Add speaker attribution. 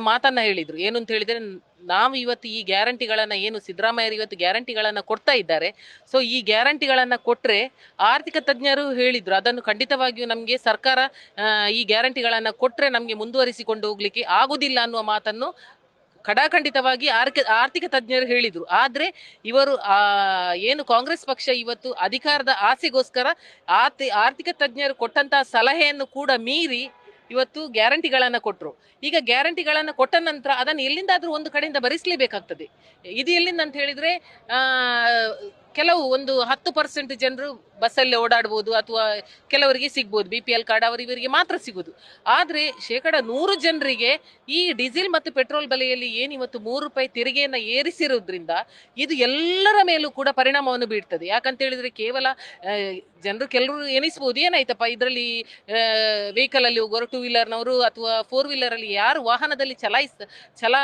Speaker 1: ಮಾತನ್ನ ಹೇಳಿದ್ರು. ಏನು ಅಂತ ಹೇಳಿದ್ರೆ, ನಾವು ಇವತ್ತು ಈ ಗ್ಯಾರಂಟಿಗಳನ್ನ ಏನು ಸಿದ್ದರಾಮಯ್ಯ ಇವತ್ತು ಗ್ಯಾರಂಟಿಗಳನ್ನ ಕೊಡ್ತಾ ಇದ್ದಾರೆ. ಸೊ ಈ ಗ್ಯಾರಂಟಿಗಳನ್ನ ಕೊಟ್ಟರೆ ಆರ್ಥಿಕ ತಜ್ಞರು ಹೇಳಿದ್ರು. ಅದನ್ನು ಖಂಡಿತವಾಗಿಯೂ ನಮಗೆ ಸರ್ಕಾರ ಈ ಗ್ಯಾರಂಟಿಗಳನ್ನ ಕೊಟ್ಟರೆ ನಮಗೆ ಮುಂದುವರಿಸಿಕೊಂಡು ಹೋಗ್ಲಿಕ್ಕೆ ಆಗುದಿಲ್ಲ ಅನ್ನುವ ಮಾತನ್ನು ಖಡಾಖಂಡಿತವಾಗಿ ಆರ್ಥಿಕ ಆರ್ಥಿಕ ತಜ್ಞರು ಹೇಳಿದರು. ಆದರೆ ಇವರು ಏನು ಕಾಂಗ್ರೆಸ್ ಪಕ್ಷ ಇವತ್ತು ಅಧಿಕಾರದ ಆಸೆಗೋಸ್ಕರ ಆರ್ಥಿ, ಆರ್ಥಿಕ ತಜ್ಞರು ಕೊಟ್ಟಂತಹ ಸಲಹೆಯನ್ನು ಕೂಡ ಮೀರಿ ಇವತ್ತು ಗ್ಯಾರಂಟಿಗಳನ್ನು ಕೊಟ್ಟರು ಈಗ ಗ್ಯಾರಂಟಿಗಳನ್ನು ಕೊಟ್ಟ ನಂತರ ಅದನ್ನು ಎಲ್ಲಿಂದಾದರೂ ಒಂದು ಕಡೆಯಿಂದ ಭರಿಸಲೇಬೇಕಾಗ್ತದೆ. ಇದು ಎಲ್ಲಿಂದ ಅಂತ ಹೇಳಿದರೆ ಕೆಲವು ಒಂದು ಹತ್ತು ಪರ್ಸೆಂಟ್ ಜನರು ಬಸ್ಸಲ್ಲೇ ಓಡಾಡ್ಬೋದು ಅಥವಾ ಕೆಲವರಿಗೆ ಸಿಗ್ಬೋದು ಬಿ ಪಿ ಎಲ್ ಕಾರ್ಡ್ ಅವರು ಇವರಿಗೆ ಮಾತ್ರ ಸಿಗೋದು. ಆದರೆ ಶೇಕಡ ನೂರು ಜನರಿಗೆ ಈ ಡೀಸೆಲ್ ಮತ್ತು ಪೆಟ್ರೋಲ್ ಬೆಲೆಯಲ್ಲಿ ಏನು ಇವತ್ತು ಮೂರು ರೂಪಾಯಿ ತೆರಿಗೆಯನ್ನು ಏರಿಸಿರೋದ್ರಿಂದ ಇದು ಎಲ್ಲರ ಮೇಲೂ ಕೂಡ ಪರಿಣಾಮವನ್ನು ಬೀಳ್ತದೆ ಯಾಕಂತ ಹೇಳಿದ್ರೆ ಕೇವಲ ಜನರು ಕೆಲವರು ಎನಿಸ್ಬೋದು ಏನಾಯ್ತಪ್ಪ? ಇದರಲ್ಲಿ ವೆಹಿಕಲಲ್ಲಿ ಹೋಗೋರು ಟೂ ವೀಲರ್ನವರು ಅಥವಾ ಫೋರ್ ವೀಲರಲ್ಲಿ ಯಾರು ವಾಹನದಲ್ಲಿ ಚಲಾಯಿಸ್, ಚಲಾ